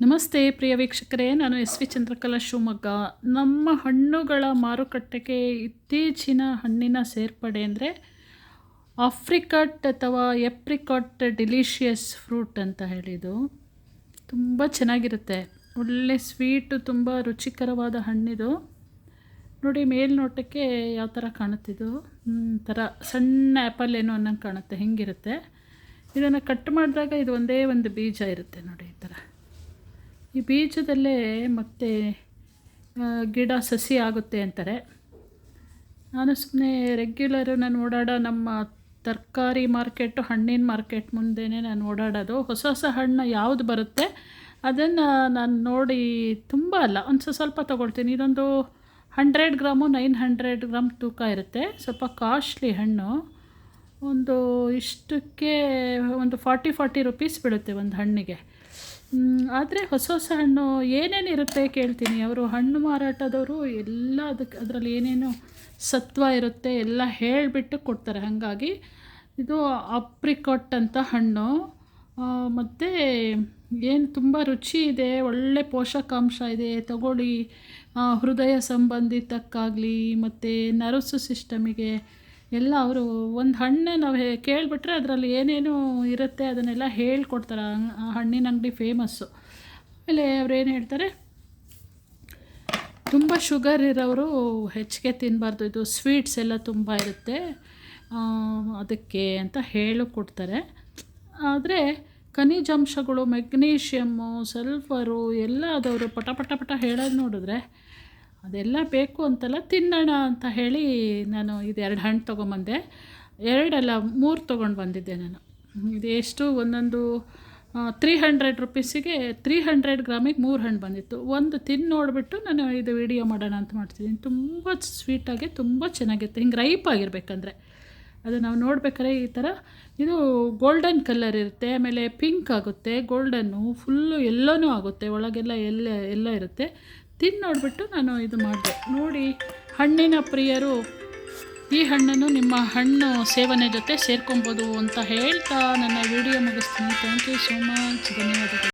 ನಮಸ್ತೆ ಪ್ರಿಯ ವೀಕ್ಷಕರೇ, ನಾನು ಎಸ್ ವಿ ಚಂದ್ರಕಲಾ ಶಿವಮೊಗ್ಗ. ನಮ್ಮ ಹಣ್ಣುಗಳ ಮಾರುಕಟ್ಟೆಗೆ ಇತ್ತೀಚಿನ ಹಣ್ಣಿನ ಸೇರ್ಪಡೆ ಅಂದರೆ ಆಫ್ರಿಕಟ್ ಅಥವಾ ಎಪ್ರಿಕಾಟ್ ಡಿಲಿಷಿಯಸ್ ಫ್ರೂಟ್ ಅಂತ ಹೇಳಿದು ತುಂಬ ಚೆನ್ನಾಗಿರುತ್ತೆ. ಒಳ್ಳೆ ಸ್ವೀಟು, ತುಂಬ ರುಚಿಕರವಾದ ಹಣ್ಣಿದು. ನೋಡಿ, ಮೇಲ್ನೋಟಕ್ಕೆ ಯಾವ ಥರ ಕಾಣುತ್ತಿದ್ದು ಥರ ಸಣ್ಣ ಆ್ಯಪಲ್ ಏನೋ ಅನ್ನಂಗೆ ಕಾಣುತ್ತೆ, ಹಿಂಗಿರುತ್ತೆ. ಇದನ್ನು ಕಟ್ ಮಾಡಿದಾಗ ಇದು ಒಂದೇ ಒಂದು ಬೀಜ ಇರುತ್ತೆ ನೋಡಿ. ಈ ಬೀಜದಲ್ಲೇ ಮತ್ತೆ ಗಿಡ ಸಸಿ ಆಗುತ್ತೆ ಅಂತಾರೆ. ನಾನು ಸುಮ್ಮನೆ ರೆಗ್ಯುಲರು ನಾನು ಓಡಾಡೋ ನಮ್ಮ ತರಕಾರಿ ಮಾರ್ಕೆಟು ಹಣ್ಣಿನ ಮಾರ್ಕೆಟ್ ಮುಂದೆನೇ ನಾನು ಓಡಾಡೋದು. ಹೊಸ ಹೊಸ ಹಣ್ಣು ಯಾವುದು ಬರುತ್ತೆ ಅದನ್ನು ನಾನು ನೋಡಿ ತುಂಬ ಅಲ್ಲ, ಒಂದು ಸ್ವಲ್ಪ ತೊಗೊಳ್ತೀನಿ. ಇದೊಂದು hundred gram nine hundred gram ತೂಕ ಇರುತ್ತೆ. ಸ್ವಲ್ಪ ಕಾಸ್ಟ್ಲಿ ಹಣ್ಣು. ಒಂದು ಇಷ್ಟಕ್ಕೆ ಒಂದು ಫಾರ್ಟಿ ಫಾರ್ಟಿ ರುಪೀಸ್ ಬೀಳುತ್ತೆ ಒಂದು ಹಣ್ಣಿಗೆ. ಆದರೆ ಹೊಸ ಹೊಸ ಹಣ್ಣು ಏನೇನು ಇರುತ್ತೆ ಕೇಳ್ತೀನಿ. ಅವರು ಹಣ್ಣು ಮಾರಾಟದವರು ಎಲ್ಲ ಅದಕ್ಕೆ ಅದರಲ್ಲಿ ಏನೇನು ಸತ್ವ ಇರುತ್ತೆ ಎಲ್ಲ ಹೇಳಿಬಿಟ್ಟು ಕೊಡ್ತಾರೆ. ಹಾಗಾಗಿ ಇದು ಅಪ್ರಿಕಾಟ್ ಅಂತ ಹಣ್ಣು. ಮತ್ತು ಏನು ತುಂಬ ರುಚಿ ಇದೆ, ಒಳ್ಳೆ ಪೋಷಕಾಂಶ ಇದೆ, ತಗೊಳ್ಳಿ. ಹೃದಯ ಸಂಬಂಧಿತಕ್ಕಾಗಲಿ, ಮತ್ತು ನರಸು ಸಿಸ್ಟಮಿಗೆ ಎಲ್ಲ ಅವರು ಒಂದು ಹಣ್ಣು ನಾವು ಕೇಳಿಬಿಟ್ರೆ ಅದರಲ್ಲಿ ಏನೇನು ಇರುತ್ತೆ ಅದನ್ನೆಲ್ಲ ಹೇಳ್ಕೊಡ್ತಾರೆ. ಆ- ಹಣ್ಣಿನ ಅಂಗಡಿ ಫೇಮಸ್ಸು ಆಮೇಲೆ ಅವ್ರು ಏನು ಹೇಳ್ತಾರೆ? ತುಂಬ ಶುಗರ್ ಇರೋರು ಹೆಚ್ಚಿಗೆ ತಿನ್ನಬಾರ್ದು ಇದು ಸ್ವೀಟ್ಸ್ ಎಲ್ಲ ತುಂಬ ಇರುತ್ತೆ. ಅದಕ್ಕೆ ಅಂತ ಹೇಳಿಕೊಡ್ತಾರೆ. ಆದರೆ ಖನಿಜಾಂಶಗಳು ಮೆಗ್ನೀಷಿಯಮ್ಮು ಸಲ್ಫರು ಎಲ್ಲ ಅದವರು ಪಟ ಪಟ ಪಟ ಹೇಳೋದು ನೋಡಿದ್ರೆ ಅದೆಲ್ಲ ಬೇಕು ಅಂತಲ್ಲ ತಿನ್ನೋಣ ಅಂತ ಹೇಳಿ ನಾನು ಇದು ಎರಡು ಹಣ್ಣು ತೊಗೊಂಬಂದೆ. ಎರಡಲ್ಲ, ಮೂರು ತೊಗೊಂಡು ಬಂದಿದ್ದೆ ನಾನು. ಇದು ಎಷ್ಟು? ಒಂದೊಂದು ತ್ರೀ ಹಂಡ್ರೆಡ್ ರುಪೀಸಿಗೆ ತ್ರೀ ಹಂಡ್ರೆಡ್ ಗ್ರಾಮಿಗೆ ಮೂರು ಹಣ್ಣು ಬಂದಿತ್ತು. ಒಂದು ತಿಂದು ನೋಡಿಬಿಟ್ಟು ನಾನು ಇದು ವಿಡಿಯೋ ಮಾಡೋಣ ಅಂತ ಮಾಡ್ತಿದ್ದೀನಿ. ತುಂಬ ಸ್ವೀಟಾಗಿ ತುಂಬ ಚೆನ್ನಾಗಿತ್ತು ಹಿಂಗೆ ರೈಪ್ ಆಗಿರ್ಬೇಕಂದ್ರೆ. ಅದು ನಾವು ನೋಡ್ಬೇಕಾದ್ರೆ ಈ ಥರ ಇದು ಗೋಲ್ಡನ್ ಕಲರ್ ಇರುತ್ತೆ, ಆಮೇಲೆ ಪಿಂಕ್ ಆಗುತ್ತೆ ಗೋಲ್ಡನ್ನು ಫುಲ್ಲು ಎಲ್ಲನೂ ಆಗುತ್ತೆ. ಒಳಗೆಲ್ಲ ಎಲ್ಲ ಎಲ್ಲ ಇರುತ್ತೆ. ತಿಂದು ನೋಡಿಬಿಟ್ಟು ನಾನು ಇದು ಮಾಡಿದೆ. ನೋಡಿ, ಹಣ್ಣಿನ ಪ್ರಿಯರು, ಈ ಹಣ್ಣನ್ನು ನಿಮ್ಮ ಹಣ್ಣು ಸೇವನೆ ಜೊತೆ ಸೇರ್ಕೊಬೋದು ಅಂತ ಹೇಳ್ತಾ ನನ್ನ ವಿಡಿಯೋ ಮುಗಿಸ್ತೀನಿ. ಥ್ಯಾಂಕ್ ಯು ಸೋ ಮಚ್ ಧನ್ಯವಾದಗಳು.